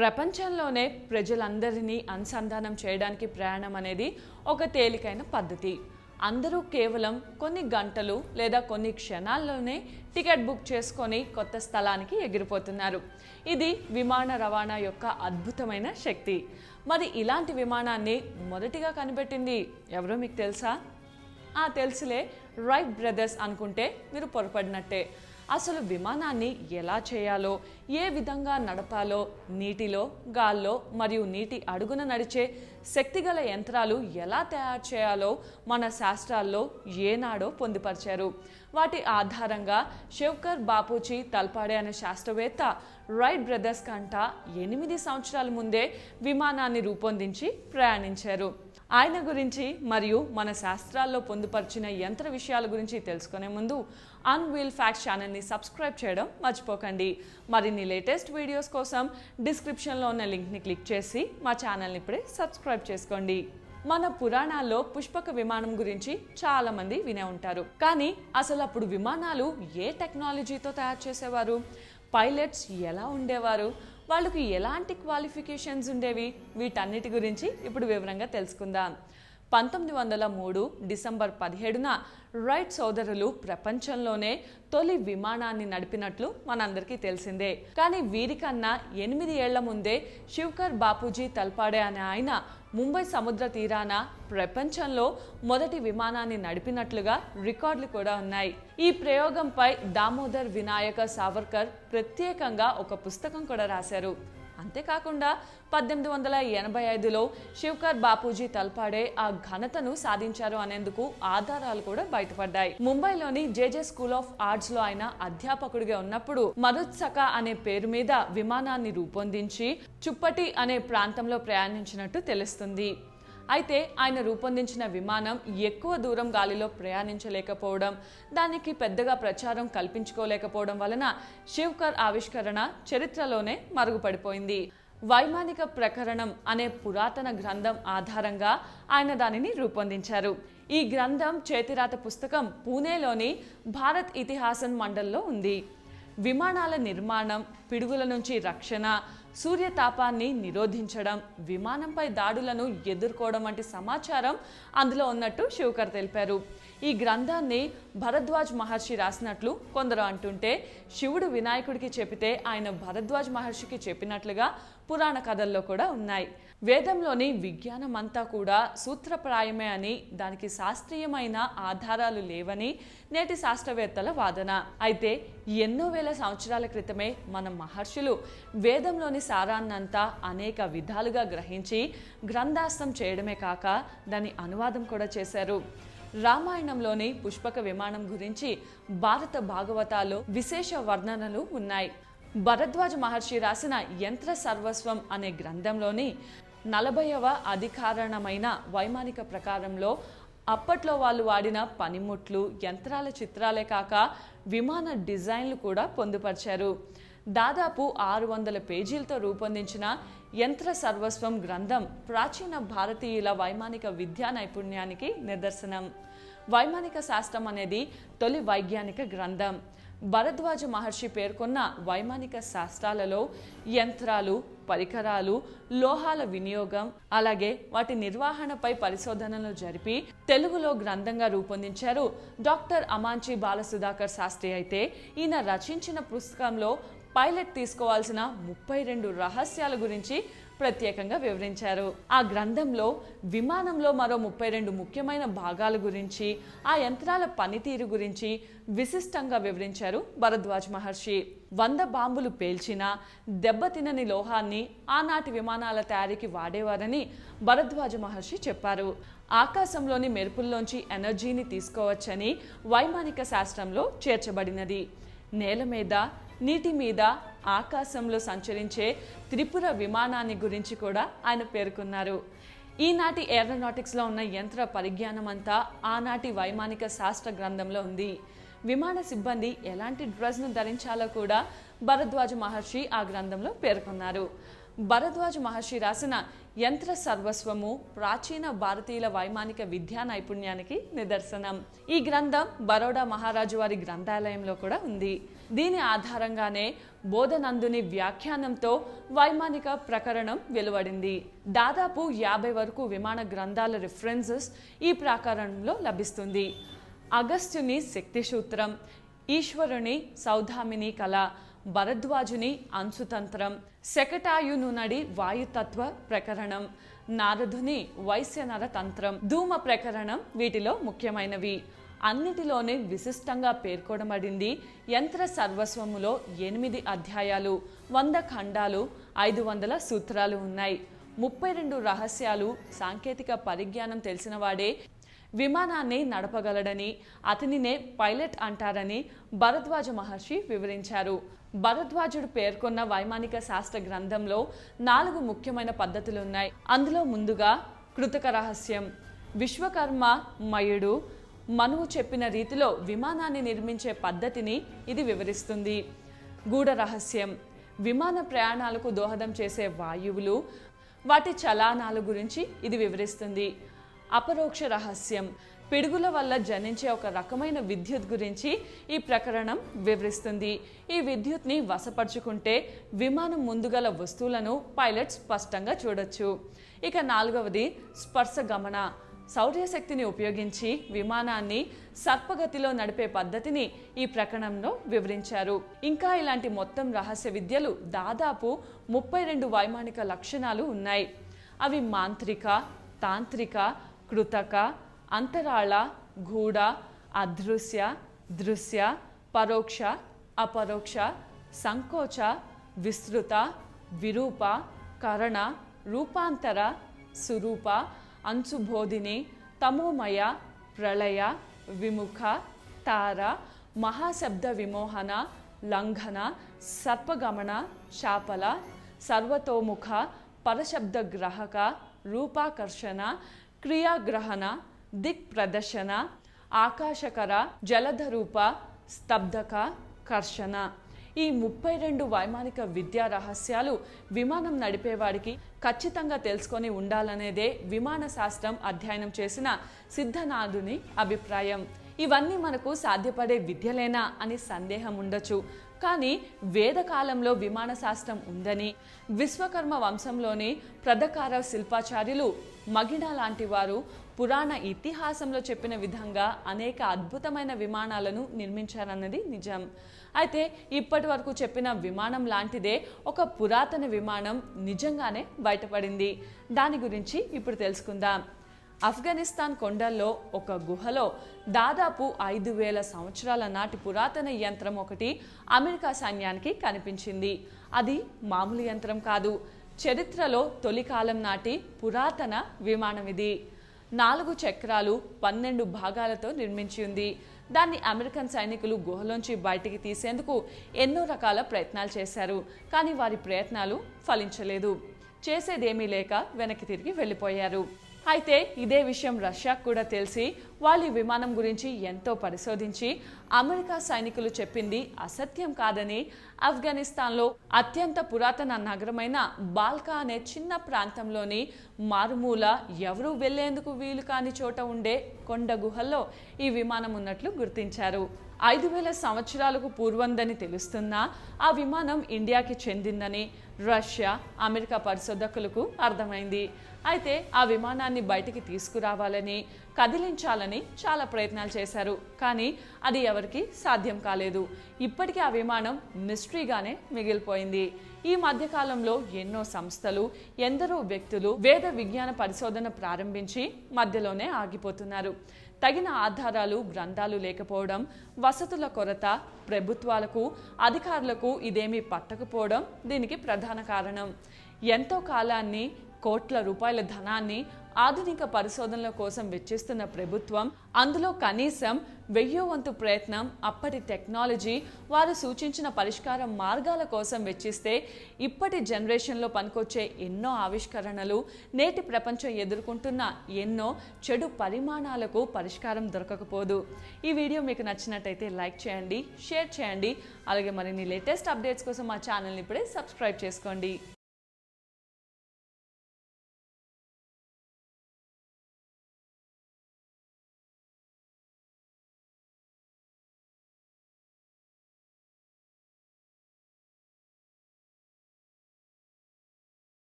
ప్రపంచంలోనే ప్రజలందరినీ అనుసంధానం చేయడానికి ప్రయాణం అనేది ఒక తేలికైన పద్ధతి. అందరూ కేవలం కొన్ని గంటలు లేదా కొన్ని క్షణాల్లోనే టికెట్ బుక్ చేసుకొని కొత్త స్థలానికి ఎగిరిపోతున్నారు. ఇది విమాన రవాణా యొక్క అద్భుతమైన శక్తి. మరి ఇలాంటి విమానాన్ని మొదటిగా కనిపెట్టింది ఎవరో మీకు తెలుసా? ఆ తెలుసులే. రైట్ బ్రదర్స్ అనుకుంటే మీరు పొరపడినట్టే. అసలు విమానాన్ని ఎలా చేయాలో ఏ విధంగా నడపాలో నీటిలో గాల్లో మరియు నీటి అడుగున నడిచే శక్తిగల యంత్రాలు ఎలా తయారు చేయాలో మన శాస్త్రాల్లో ఏనాడో పొందుపరిచారు. వాటి ఆధారంగా శివకర్ బాపూజీ తల్పాడే అనే శాస్త్రవేత్త రైట్ బ్రదర్స్ కంట ఎనిమిది సంవత్సరాల ముందే విమానాన్ని రూపొందించి ప్రయాణించారు. ఆయన గురించి మరియు మన శాస్త్రాల్లో పొందుపరిచిన యంత్ర విషయాల గురించి తెలుసుకునే ముందు అన్వీల్ ఫ్యాక్ట్ ఛానల్ని సబ్స్క్రైబ్ చేయడం మర్చిపోకండి. మరిన్ని లేటెస్ట్ వీడియోస్ కోసం డిస్క్రిప్షన్లో ఉన్న లింక్ని క్లిక్ చేసి మా ఛానల్ని ఇప్పుడే సబ్స్క్రైబ్ చేసుకోండి. మన పురాణాల్లో పుష్పక విమానం గురించి చాలా మంది వినే ఉంటారు. కానీ అసలు అప్పుడు విమానాలు ఏ టెక్నాలజీతో తయారు చేసేవారు? పైలట్స్ ఎలా ఉండేవారు? వాళ్ళకి ఎలాంటి క్వాలిఫికేషన్స్ ఉండేవి? వీటన్నిటి గురించి ఇప్పుడు వివరంగా తెలుసుకుందాం. పంతొమ్మిది వందల మూడు డిసెంబర్ పదిహేడున రైట్ సోదరులు ప్రపంచంలోనే తొలి విమానాన్ని నడిపినట్లు మనందరికీ తెలిసిందే. కానీ వీరికన్నా ఎనిమిది ఏళ్ళ ముందే శివకర్ బాపూజీ తల్పాడే అనే ఆయన ముంబై సముద్ర తీరాన ప్రపంచంలో మొదటి విమానాన్ని నడిపినట్లుగా రికార్డులు కూడా ఉన్నాయి. ఈ ప్రయోగంపై దామోదర్ వినాయక సావర్కర్ ప్రత్యేకంగా ఒక పుస్తకం కూడా రాశారు. అంతేకాకుండా పద్దెనిమిది వందల ఎనభై ఐదులో శివకర్ బాపూజీ తల్పాడే ఆ ఘనతను సాధించారు అనేందుకు ఆధారాలు కూడా బయటపడ్డాయి. ముంబైలోని జేజే స్కూల్ ఆఫ్ ఆర్ట్స్లో ఆయన అధ్యాపకుడిగా ఉన్నప్పుడు మరుత్సక అనే పేరు మీద విమానాన్ని రూపొందించి చుప్పటి అనే ప్రాంతంలో ప్రయాణించినట్టు తెలుస్తుంది. అయితే ఆయన రూపొందించిన విమానం ఎక్కువ దూరం గాలిలో ప్రయాణించలేకపోవడం దానికి పెద్దగా ప్రచారం కల్పించుకోలేకపోవడం వలన శివకర్ ఆవిష్కరణ చరిత్రలోనే మరుగుపడిపోయింది. వైమానిక ప్రకరణం అనే పురాతన గ్రంథం ఆధారంగా ఆయన దానిని రూపొందించారు. ఈ గ్రంథం చేతిరాత పుస్తకం పూణేలోని భారత్ ఇతిహాసం మండల్లో ఉంది. విమానాల నిర్మాణం పిడుగుల నుంచి రక్షణ సూర్యతాపాన్ని నిరోధించడం విమానంపై దాడులను ఎదుర్కోవడం వంటి సమాచారం అందులో ఉన్నట్టు శివకర్ తెలిపారు. ఈ గ్రంథాన్ని భరద్వాజ్ మహర్షి రాసినట్లు కొందరు అంటుంటే శివుడు వినాయకుడికి చెబితే ఆయన భరద్వాజ్ మహర్షికి చెప్పినట్లుగా పురాణ కథల్లో కూడా ఉన్నాయి. వేదంలోని విజ్ఞానం అంతా కూడా సూత్రప్రాయమే అని దానికి శాస్త్రీయమైన ఆధారాలు లేవని నేటి శాస్త్రవేత్తల వాదన. అయితే ఎన్నో వేల సంవత్సరాల క్రితమే మన మహర్షులు వేదంలోని సారాన్నంతా అనేక విధాలుగా గ్రహించి గ్రంథాస్తం చేయడమే కాక దాని అనువాదం కూడా చేశారు. రామాయణంలోని పుష్పక విమానం గురించి భారత భాగవతాల్లో విశేష వర్ణనలు ఉన్నాయి. భరద్వాజ మహర్షి రాసిన యంత్ర సర్వస్వం అనే గ్రంథంలోని నలభైవ అధికారణమైన వైమానిక ప్రకారంలో అప్పట్లో వాళ్ళు వాడిన పనిముట్లు యంత్రాల చిత్రాలే కాక విమాన డిజైన్లు కూడా పొందుపరిచారు. దాదాపు ఆరు వందల పేజీలతో రూపొందించిన యంత్ర సర్వస్వం గ్రంథం ప్రాచీన భారతీయుల వైమానిక విద్యా నైపుణ్యానికి నిదర్శనం. వైమానిక శాస్త్రం అనేది తొలి వైజ్ఞానిక గ్రంథం. భరద్వాజ మహర్షి పేర్కొన్న వైమానిక శాస్త్రాలలో యంత్రాలు పరికరాలు లోహాల వినియోగం అలాగే వాటి నిర్వహణపై పరిశోధనలు జరిపి తెలుగులో గ్రంథంగా రూపొందించారు డాక్టర్ అమాంచి బాలసుధాకర్ శాస్త్రి. అయితే ఈయన రచించిన పుస్తకంలో పైలట్ తీసుకోవాల్సిన ముప్పై రెండు రహస్యాల గురించి ప్రత్యేకంగా వివరించారు. ఆ గ్రంథంలో విమానంలో మరో ముప్పై రెండు ముఖ్యమైన భాగాల గురించి ఆ యంత్రాల పనితీరు గురించి విశిష్టంగా వివరించారు భరద్వాజ్ మహర్షి. వంద బాంబులు పేల్చిన దెబ్బతినని లోహాన్ని ఆనాటి విమానాల తయారీకి వాడేవారని భరద్వాజ మహర్షి చెప్పారు. ఆకాశంలోని మెరుపుల్లోంచి ఎనర్జీని తీసుకోవచ్చని వైమానిక శాస్త్రంలో చేర్చబడినది. నేల మీద నీటి మీద ఆకాశంలో సంచరించే త్రిపుర విమానాన్ని గురించి కూడా ఆయన పేర్కొన్నారు. ఈనాటి ఏరోనాటిక్స్లో ఉన్న యంత్ర పరిజ్ఞానం అంతా ఆనాటి వైమానిక శాస్త్ర గ్రంథంలో ఉంది. విమాన సిబ్బంది ఎలాంటి డ్రెస్ను ధరించాలో కూడా భరద్వాజ మహర్షి ఆ గ్రంథంలో పేర్కొన్నారు. భరద్వాజ మహర్షి రాసిన యంత్ర సర్వస్వము ప్రాచీన భారతీయుల వైమానిక విద్యా నైపుణ్యానికి నిదర్శనం. ఈ గ్రంథం బరోడా మహారాజు వారి గ్రంథాలయంలో కూడా ఉంది. దీని ఆధారంగానే బోధనందుని వ్యాఖ్యానంతో వైమానిక ప్రకరణం వెలువడింది. దాదాపు యాభై వరకు విమాన గ్రంథాల రిఫరెన్సెస్ ఈ ప్రకరణంలో లభిస్తుంది. అగస్త్యుని శక్తి సూత్రం ఈశ్వరుని సౌధామిని కళ భరద్వాజుని అంశుతంత్రం శకటాయును నడి వాయుతత్వ ప్రకరణం. నారదుని వైశ్యనర తంత్రం. ధూమ ప్రకరణం వీటిలో ముఖ్యమైనవి. అన్నిటిలోనే విశిష్టంగా పేర్కొనబడింది యంత్ర సర్వస్వములో ఎనిమిది అధ్యాయాలు. వంద ఖండాలు ఐదు వందల సూత్రాలు ఉన్నాయి. ముప్పై రెండు రహస్యాలు సాంకేతిక పరిజ్ఞానం తెలిసిన వాడే. విమానాన్ని నడపగలడని అతనినే పైలట్ అంటారని భరద్వాజ మహర్షి వివరించారు. భరద్వాజుడు పేర్కొన్న వైమానిక శాస్త్ర గ్రంథంలో నాలుగు ముఖ్యమైన పద్ధతులు ఉన్నాయి అందులో ముందుగా కృతక రహస్యం విశ్వకర్మ మయుడు మనువు చెప్పిన రీతిలో విమానాన్ని నిర్మించే పద్ధతిని ఇది వివరిస్తుంది. గూఢ రహస్యం విమాన ప్రయాణాలకు దోహదం చేసే వాయువులు వాటి చలానాల గురించి ఇది వివరిస్తుంది. అపరోక్ష రహస్యం పిడుగుల వల్ల జనించే ఒక రకమైన విద్యుత్ గురించి ఈ ప్రకరణం వివరిస్తుంది. ఈ విద్యుత్ని వశపరుచుకుంటే విమానం ముందుగల వస్తువులను పైలట్ స్పష్టంగా చూడొచ్చు. ఇక నాలుగవది స్పర్శ గమన. సౌర్యశక్తిని ఉపయోగించి విమానాన్ని సర్పగతిలో నడిపే పద్ధతిని ఈ ప్రకరణంలో వివరించారు. ఇంకా ఇలాంటి మొత్తం రహస్య విద్యలు దాదాపు ముప్పై రెండు వైమానిక లక్షణాలు ఉన్నాయి. అవి మాంత్రిక తాంత్రిక కృతక अंतरा गूढ़ अदृश्य दृश्य परोक्ष अपरोक्ष संकोच विस्तृत विरूप करण रूपातर स्वरूप अंसुबोधिनी तमोमय प्रलय विमुख तार महाशब्द विमोहन लंघन सर्पगमन शापल सर्वतोमुख परशब्द ग्रहक रूपाकर्षण क्रियाग्रहण దిక్ ప్రదర్శన ఆకాశకర జలధరూప స్తబ్దక కర్షణ ఈ ముప్పై రెండు వైమానిక విద్యా రహస్యాలు విమానం నడిపేవాడికి ఖచ్చితంగా తెలుసుకొని ఉండాలనేదే విమాన శాస్త్రం అధ్యయనం చేసిన సిద్ధనాథుని అభిప్రాయం ఇవన్నీ మనకు సాధ్యపడే విద్యలేనా అని సందేహం ఉండొచ్చు కానీ వేదకాలంలో విమాన శాస్త్రం ఉందని విశ్వకర్మ వంశంలోని ప్రధకార శిల్పాచార్యులు మగిడ లాంటి వారు పురాణ ఇతిహాసంలో చెప్పిన విధంగా అనేక అద్భుతమైన విమానాలను నిర్మించారన్నది నిజం. అయితే ఇప్పటి వరకు చెప్పిన విమానం లాంటిదే ఒక పురాతన విమానం నిజంగానే బయటపడింది. దాని గురించి ఇప్పుడు తెలుసుకుందాం. ఆఫ్ఘనిస్తాన్ కొండల్లో ఒక గుహలో దాదాపు ఐదు వేల సంవత్సరాల నాటి పురాతన యంత్రం ఒకటి అమెరికా సైన్యానికి కనిపించింది. అది మామూలు యంత్రం కాదు. చరిత్రలో తొలి కాలం నాటి పురాతన విమానం ఇది. నాలుగు చక్రాలు పన్నెండు భాగాలతో నిర్మించి ఉంది. దాన్ని అమెరికన్ సైనికులు గుహలోంచి బయటికి తీసేందుకు ఎన్నో రకాల ప్రయత్నాలు చేశారు. కానీ వారి ప్రయత్నాలు ఫలించలేదు. చేసేదేమీ లేక వెనక్కి తిరిగి వెళ్ళిపోయారు. అయితే ఇదే విషయం రష్యాకు కూడా తెలిసి వాళ్ళ ఈ విమానం గురించి ఎంతో పరిశోధించి అమెరికా సైనికులు చెప్పింది అసత్యం కాదని ఆఫ్ఘనిస్తాన్లో అత్యంత పురాతన నగరమైన బాల్కా అనే చిన్న ప్రాంతంలోని మారుమూల ఎవరూ వెళ్ళేందుకు వీలు కాని చోట ఉండే కొండ గుహల్లో ఈ విమానం ఉన్నట్లు గుర్తించారు. ఐదు వేల సంవత్సరాలకు పూర్వందని తెలుస్తున్నా ఆ విమానం ఇండియాకి చెందిందని రష్యా అమెరికా పరిశోధకులకు అర్థమైంది. అయితే ఆ విమానాన్ని బయటికి తీసుకురావాలని కదిలించాలని చాలా ప్రయత్నాలు చేశారు. కానీ అది ఎవరికి సాధ్యం కాలేదు. ఇప్పటికీ ఆ విమానం మిస్టరీగానే మిగిలిపోయింది. ఈ మధ్యకాలంలో ఎన్నో సంస్థలు ఎందరో వ్యక్తులు వేద విజ్ఞాన పరిశోధన ప్రారంభించి మధ్యలోనే ఆగిపోతున్నారు. తగిన ఆధారాలు గ్రంథాలు లేకపోవడం వసతుల కొరత ప్రభుత్వాలకు అధికారులకు ఇదేమీ పట్టకపోవడం దీనికి ప్రధాన కారణం. ఎంతో కాలాన్ని కోట్ల రూపాయల ధనాన్ని ఆధునిక పరిశోధనల కోసం వెచ్చిస్తున్న ప్రభుత్వం అందులో కనీసం వెయ్యో వంతు ప్రయత్నం అప్పటి టెక్నాలజీ వారు సూచించిన పరిష్కార మార్గాల కోసం వెచ్చిస్తే ఇప్పటి జనరేషన్లో పనికొచ్చే ఎన్నో ఆవిష్కరణలు నేటి ప్రపంచం ఎదుర్కొంటున్న ఎన్నో చెడు పరిమాణాలకు పరిష్కారం దొరకకపోదు. ఈ వీడియో మీకు నచ్చినట్టయితే లైక్ చేయండి షేర్ చేయండి అలాగే మరిన్ని లేటెస్ట్ అప్డేట్స్ కోసం మా ఛానల్ని ఇప్పుడే సబ్స్క్రైబ్ చేసుకోండి.